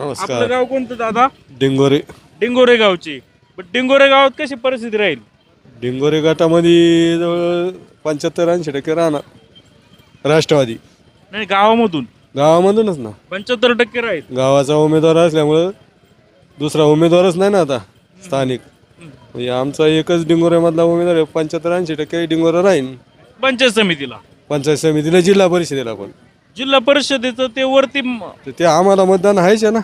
आपलं नमस्कार गाव कोणतं दादा? डिंगोरे. डिंगोरे गावची. पण डिंगोरे गावात कशी परिस्थिती राहील? डिंगोरे गटामध्ये जवळ पंच्याहत्तर ऐंशी टक्के राहणार. राष्ट्रवादी. नाही गावामधून? गावामधूनच ना. पंच्याहत्तर टक्के राहील. गावाचा उमेदवार असल्यामुळं दुसरा उमेदवारच नाही ना आता स्थानिक. म्हणजे आमचा एकच डिंगोऱ्यामधला उमेदवार आहे पंच्याहत्तर ऐंशी टक्के डिंगोरा राहीन. पंचायत समितीला. पंचायत समितीला जिल्हा परिषदेला पण. जिल्हा परिषदेचं ते वरती म- तर ते आम्हाला मतदान आहेच आहे ना.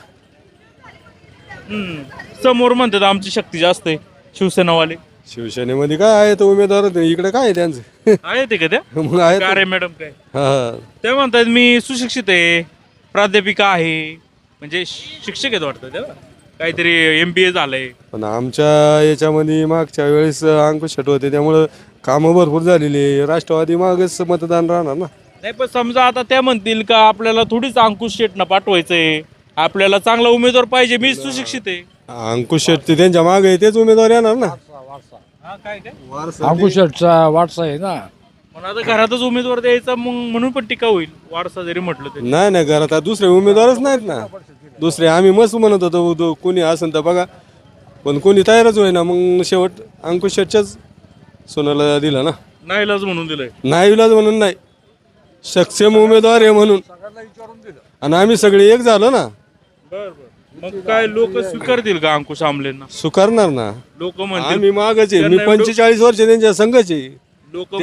हम्म, समोर म्हणतात आमची शक्ती जास्त आहे शिवसेनावाले. शिवसेनेमध्ये काय आहे तर उमेदवार इकडे काय आहे त्यांचं? आहे ते का त्या? मग आहे का रे मॅडम काय? हा. ते म्हणतात मी सुशिक्षित आहे प्राध्यापिका आहे. म्हणजे शिक्षक आहेत वाटतं त्या काहीतरी एम बी ए झालंय. पण आमच्या याच्यामध्ये मागच्या वेळेस अंकुश शेट होते त्यामुळं कामं भरपूर झालेली आहे. राष्ट्रवादी मागच मतदान राहणार ना. नाही पण समजा आता त्या म्हणतील का आपल्याला थोडीच अंकुश शेटना पाठवायचंय. आपल्याला चांगला उमेदवार पाहिजे मी सुशिक्षित आहे. अंकुश शेट ते त्यांच्या मागे आहे, तेच उमेदवार येणार ना. हा काय काय? अंकुशटचा वाटसा आहे ना. पण आता घरातच उमेदवार द्यायचा मग म्हणून पण टीका होईल. वारसा जरी म्हटलं तरी. नाही नाही घरात आता दुसरे उमेदवारच नाहीत ना. दुसरे आम्ही मस्त म्हणत होतो दो- कोणी असेल तर बघा. पण कोणी तयारच होईना मग शेवट अंकुश शेटच्याच सोनाला दिला ना. नाहीलाच म्हणून दिलंय. नाही इलाज म्हणून नाही. सक्षम उमेदवार आहे म्हणून. आणि आम्ही सगळे एक झालो ना. मग काय लोक स्वीकारतील का अंकुश आमलेंना? सुकारणार ना. लोक म्हणतील. आम्ही मागच आहे मी पंचेचाळीस वर्ष त्यांच्या संघच. आहे लोक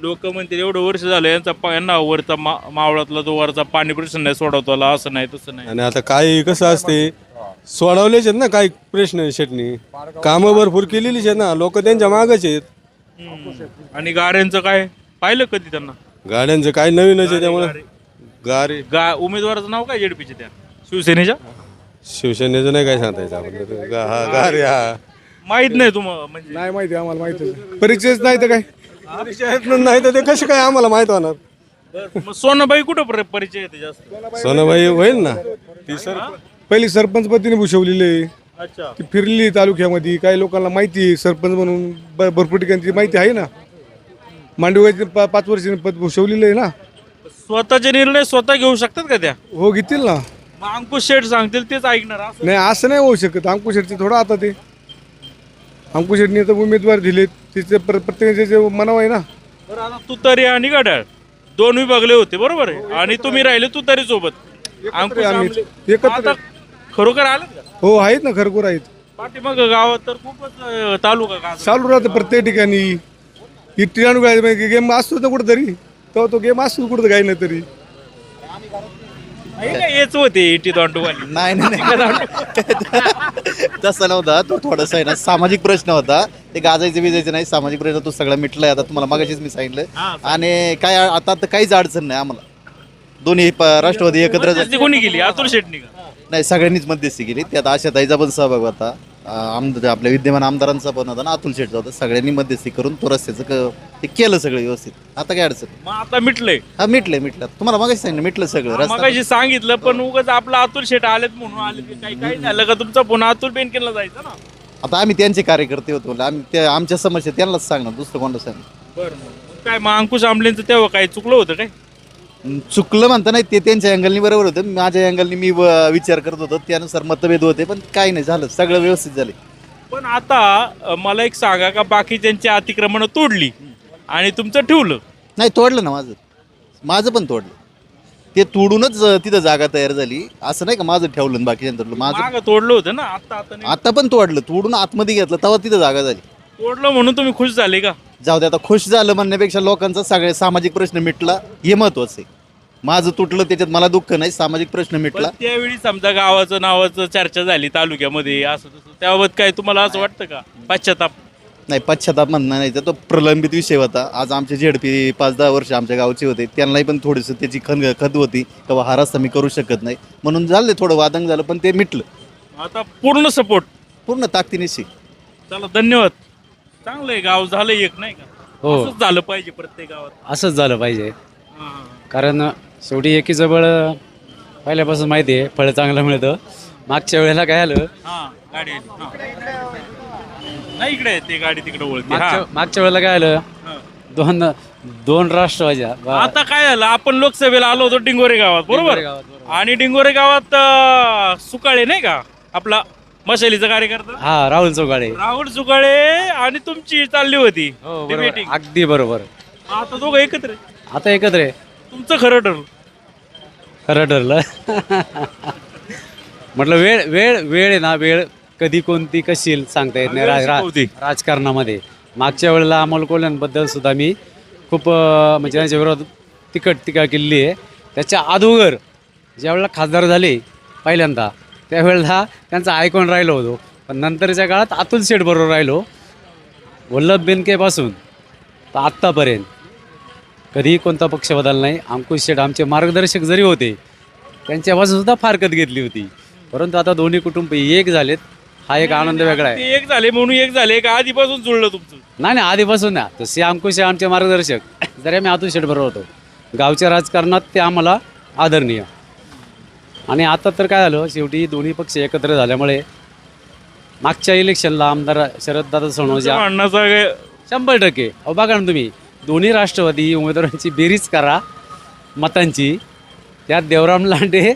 लोक म्हणतील एवढं वर्ष झालं यांचा पा- यांना वरचा मा- मावळातला तो वरचा पाणी प्रश्न नाही सोडवताला असं नाही तसं नाही. आणि आता काय कसं असते? सोडवलेच आहेत ना काही प्रश्न शेटणी कामं भरपूर केलेलीच आहेत ना. लोक त्यांच्या मागच आहेत. हम्म. आणि गाड्यांचं काय? पाहिलं कधी त्यांना? गाड्यांचं काय नवीनच आहे त्यामुळे? गारे गा उमेदवाराचं नाव काय जेडपीचे त्या? शिवसेनेच्या? शिवसेनेचं नाही काय सांगतायचं आपण. गा- हा गारे हा. माहीत नाही तुम्हाला म्हणजे. नाही माहिती आम्हाला माहिती परिचयच नाही तर काय? परिचयात नाही तर ते कसे काय आम्हाला माहीत होणार? बरं, मग सोनाबाई कुठं पर- परिचय येते जास्त? सोनाबाई होईल ना? ती सर पहिली सरपंच पतीने भूषवलेली आहे. अच्छा. ती फिरली तालुक्यामध्ये. काही लोकांना माहिती आहे सरपंच म्हणून. ब- भरपूर ठिकाणी ती माहिती आहे ना? मांडवाची पा पाच वर्षांनी पद भूषवलेलं आहे ना? स्वतःचे निर्णय स्वतः घेऊ शकतात का त्या? हो घेतील ना. मग अंकुश शेठ सांगतील तेच ऐकणार असं. नाही असं नाही होऊ शकत. अंकुशेटचे थोडं आता ते. अंकुशेटने तर उमेदवार दिलेत. तिचे प्र- प्रत्येकाचे जे मनाव आहे ना. बरं आता तुतारी आणि गडाळ दोन विभागले होते बरोबर आहे? आणि तुम्ही राहिले तुतारी सोबत अंकुश आम्ही. आमले- एकत्र. आता खरोखर आलं का? हो आहेत ना खरखूर आहेत. पाठीमाग गावात तर खूपच अं, तालुका का चालू राहतं प्रत्येक ठिकाणी. ही टिराणू गेम असतो ना कुठंतरी. तो तो गेम असतो कुठं काही नाही तरी. हेच होते इटी दांडूवाली. नाही नाही नाही. तसं नव्हता. तो थोडासा आहे ना सामाजिक प्रश्न होता. ते गाजायचे बिजायचे नाही सामाजिक प्रश्न तो सगळा मिटलाय. आता तुम्हाला मगाशीच मी सांगितलं. आणि काय आता तर काहीच अडचण नाही आम्हाला. दोन्ही प- राष्ट्रवादी एकत्र मध्यस्थी कोणी केली? अतुल शेटणी का? नाही सगळ्यांनीच मध्यस्थी केली. त्यात आशाताईचा पण सहभाग होता. आमदार आपल्या विद्यमान आमदारांचा पण होता ना अतुल शेठचा होता. सगळ्यांनी मध्यस्थी करून तो रस्त्याचं क- ते केलं सगळं व्यवस्थित. आता काय अडचण? नाही. मग आता मिटलंय. हा मिटलंय मिटलं. तुम्हाला मगाशी सांगितलं मिटलं सगळं रस्ता मगाशी सांगितलं पण उगाच आपला अतुल शेट आलेत म्हणून आले की काही काही झालं का तुमचा पुन्हा अतुल बेनकेला जायचं ना. आता आम्ही त्यांचे कार्यकर्ते होतो. आम्ही त्या आमच्या समस्या त्यांनाच सांगणार दुसरं कोणाला सांगणार? बरं मग काय मग अंकुश आंबलेंचं तेव्हा काही चुकलं होतं काय? चुकलं म्हणता नाही ते त्यांच्या अँगलनी बरोबर होतं. माझ्या अँगलनी मी व- विचार करत होतो त्यानुसार मतभेद होते पण काही नाही झालं. सगळं व्यवस्थित झाले. पण आता अं, मला एक सांगा का बाकीच्यांची अतिक्रमण तोडली आणि तुमचं ठेवलं? नाही तोडलं ना माझं. माझं पण तोडलं. ते तोडूनच अं, तिथं जागा तयार झाली. असं नाही का माझं ठेवलं आणि बाकीच्या तोडलं माझं मागं तोडलं होतं ना? आता आता नाही. आता पण तोडलं. तोडून आतमध्ये घेतलं तेव्हा तिथं जागा झाली. तोडलं म्हणून तुम्ही खुश झाले का? जाऊ दे आता खुश झालं म्हणण्यापेक्षा लोकांचा सगळे सामाजिक प्रश्न मिटला हे महत्वाचं आहे. माझं तुटलं त्याच्यात मला दुःख नाही सामाजिक प्रश्न मिटला. पण त्यावेळी समजा गावाचं नावाचं चर्चा झाली तालुक्यामध्ये असं तसं त्याबाबत काय तुम्हाला असं वाटतं का? पश्चाताप? नाही पश्चाताप म्हणणं नाही तर तो प्रलंबित विषय होता. आज आमचे झेडपी पाच दहा वर्ष आमच्या गावचे होते. त्यांनाही पण थोडीसं त्याची खन खत होती किंवा हा रस्ता मी करू शकत नाही. म्हणून झालं थोडं वादंग झालं पण ते मिटलं. आता पूर्ण सपोर्ट? पूर्ण ताकदीनिशी. चला धन्यवाद. चांगलं आहे गाव झालं एक नाही का? हो. असंच झालं पाहिजे प्रत्येक गावात. असंच झालं पाहिजे. हा. कारण शेवटी एकी जवळ पहिल्यापासून माहिती आहे फळं चांगलं मिळतं. मागच्या वेळेला काय आलं? हा गाडी आली. हा. नाही इकडे आहे, ते गाडी तिकडे ओळखते हा. मागच्या मागच्या वेळेला काय आलं? हा. दोन दोन राष्ट्रवाद्या आता काय झालं? आपण लोकसभेला आलो होतो डिंगोरे गावात बरोबर? गावात बरोबर. आणि डिंगोरे गावात अं, सुकाळे नाही का? आपला मशालीचा कार्यकर्ता? हा राहुल चौगाळे राहुल सुकाळे आणि तुमची चालली होती हो बरोबर. debating. अगदी बरोबर. आता दोघं एकत्र आहे. आता एकत्र आहे. तुमचं खरं ठरलं. खरं ठरलं म्हटलं वेळ वेळ वेळ आहे ना वेळ कधी कोणती कशी येईल सांगता येत नाही. रा- रा- शिकवते. राजकारणामध्ये. मागच्या वेळेला अमोल कोल्ह्यांबद्दल सुद्धा मी खूप अं, म्हणजे त्यांच्या विरोधात तिकट टीका केलेली आहे. त्याच्या अगोदर ज्यावेळेला खासदार झाले पहिल्यांदा त्यावेळेला त्यांचा आयकॉन राहिलो होतो. पण नंतरच्या काळात अतुल शेठ बरोबर राहिलो. वल्लभ बेनकेपासून तर आत्तापर्यंत. कधीही कोणता पक्ष बदल नाही. अंकुश शेठ आमचे मार्गदर्शक जरी होते त्यांच्यापासून सुद्धा फारकत घेतली होती. परंतु आता दोन्ही कुटुंब एक झालेत. हा एक आनंद वेगळा आहे. एक झाले म्हणून एक झाले का आधीपासून जुळलं तुमचं. नाही नाही आधीपासून ना तसे अंकुश हे आमचे मार्गदर्शक. जरी आम्ही अतुल शेठ बरोबर होतो. गावच्या राजकारणात ते आम्हाला आदरणीय. आणि आता तर काय झालं शेवटी दोन्ही पक्ष एकत्र झाल्यामुळे मागच्या इलेक्शनला आमदार शरददादा सोनवणे तुमचं म्हणण्याचं काय- शंभर टक्के. अहो बघा ना तुम्ही. दोन्ही राष्ट्रवादी उमेदवारांची बेरीज करा मतांची. त्यात देवराम लांडे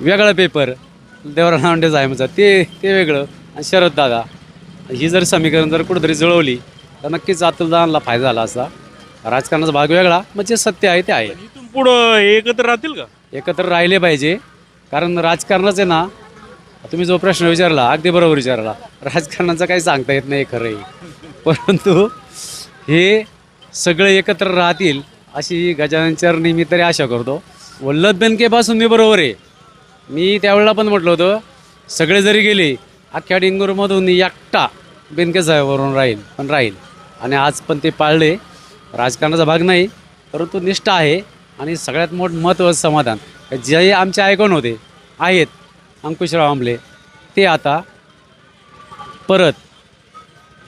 वेगळा पेपर देवराम लांडे साहेबांचा. ते ते वेगळं. आणि शरद दादा. ही जर समीकरण जर कुठेतरी जुळवली तर नक्कीच अतुलदादांना फायदा झाला असता राजकारणाचा भाग वेगळा मग जे सत्य आहे ते आहे. इथून पुढं एकत्र राहतील का? एकत्र राहिले पाहिजे. कारण राजकारणाचं आहे ना. तुम्ही जो प्रश्न विचारला अगदी बरोबर विचारला. राजकारणाचं काही सांगता येत नाही खरं आहे परंतु हे सगळे एकत्र राहतील अशी गजाननच्या नेहमी मी तरी आशा करतो. वल्लभ बेनकेपासून मी बरोबर आहे. मी त्यावेळेला पण म्हटलं होतं सगळे जरी गेले अख्ख्या डिंगूरमधून एकटा बेनके साहेबावरून राहील पण राहील. आणि आज पण ते पाळले. राजकारणाचा भाग नाही परंतु निष्ठा आहे आणि सगळ्यात मोठं महत्त्वाचं समाधान. जे आमचे आयकॉन होते आहेत अंकुशराव आंबले ते आता परत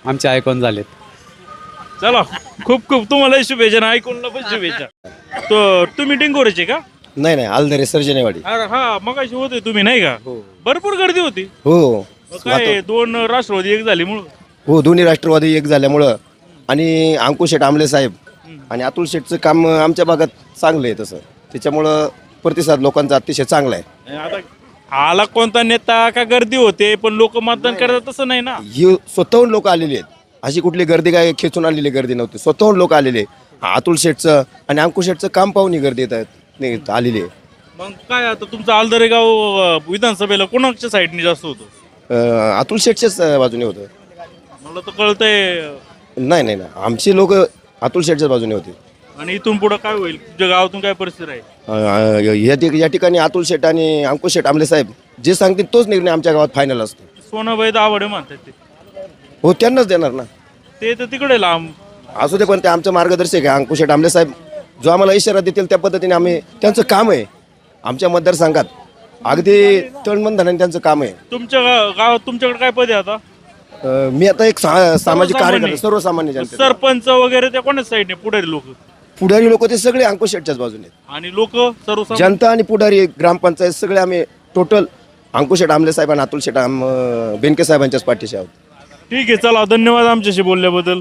आमचे आयकॉन झालेत. चला खूप खूप तुम्हाला शुभेच्छा ऐकूनला पण शुभेच्छा. तो तुम्ही डिंगोरेचे का? नाही नाही आलदरे सर्जनेवाडी. अरे हा मगाशी होते तुम्ही नाही का? भरपूर गर्दी होती. हो मग काय दोन राष्ट्रवादी एक झाली म्हणून हो दोन्ही राष्ट्रवादी एक झाल्यामुळं. आणि अंकुश शेठ आमले साहेब आणि अतुल शेठचं काम आमच्या भागात चांगलं आहे तसं. त्याच्यामुळं प्रतिसाद लोकांचा अतिशय चांगला आहे. आता आला कोणता नेता का गर्दी होते पण लोक मतदान करतात तसं नाही ना? ही स्वतःहून लोक आलेली आहेत. अशी कुठली गर्दी काय खेचून आलेली गर्दी नव्हती. स्वतःहून लोक आलेले. अतुल शेठचं आणि अंकुश शेठचं काम पाहून ही गर्दी येत आहेत नाही आलेली आहे. मग काय आता तुमचं आलदरे गाव अं, विधानसभेला कोणाच्या साईडने जास्त होतं? अं, अतुल शेठच्याच अं, बाजूने होतं. मला तर कळतंय नाही नाही नाही. आमची लोक अतुल शेठच्याच बाजूने होते. आणि इथून पुढं काय होईल? तुमच्या गावातून काय परिस्थिती आहे अं, या ठिक- या ठिकाणी अतुल शेठ आणि अंकुश शेठ आमले साहेब जे सांगतील तोच निर्णय आमच्या गावात फायनल असतो. सोनाबाई दावडे म्हणतात ते. हो त्यांनाच देणार ना. ते तर तिकडे लांब. असू दे पण ते आमचं मार्गदर्शक आहे अंकुश आमले साहेब जो आम्हाला इशारा देतील त्या पद्धतीने आम्ही त्यांचं काम आहे. आमच्या मतदारसंघात. अगदी तळमंधनाने त्यांचं काम आहे. तुमच्या गा- गावात तुमच्याकडे काय पद आहे आता? अं, मी आता एक सा- सामाजिक. कार्यकर्ता सर्वसामान्य जनते सरपंच वगैरे त्या कोणाच साईडने पुढारी लोक. पुढारी लोक ते सगळे अंकुश शेठच्याच बाजूने आहेत. आणि लोक सर्व जनता आणि पुढारी ग्रामपंचायत सगळे आम्ही टोटल अंकुश शेठ आमले साहेब आणि अतुल शेठ आम- अं, बेनके साहेबांच्याच पाठीशी आहोत. ठीक आहे चला धन्यवाद आमच्याशी बोलल्याबद्दल.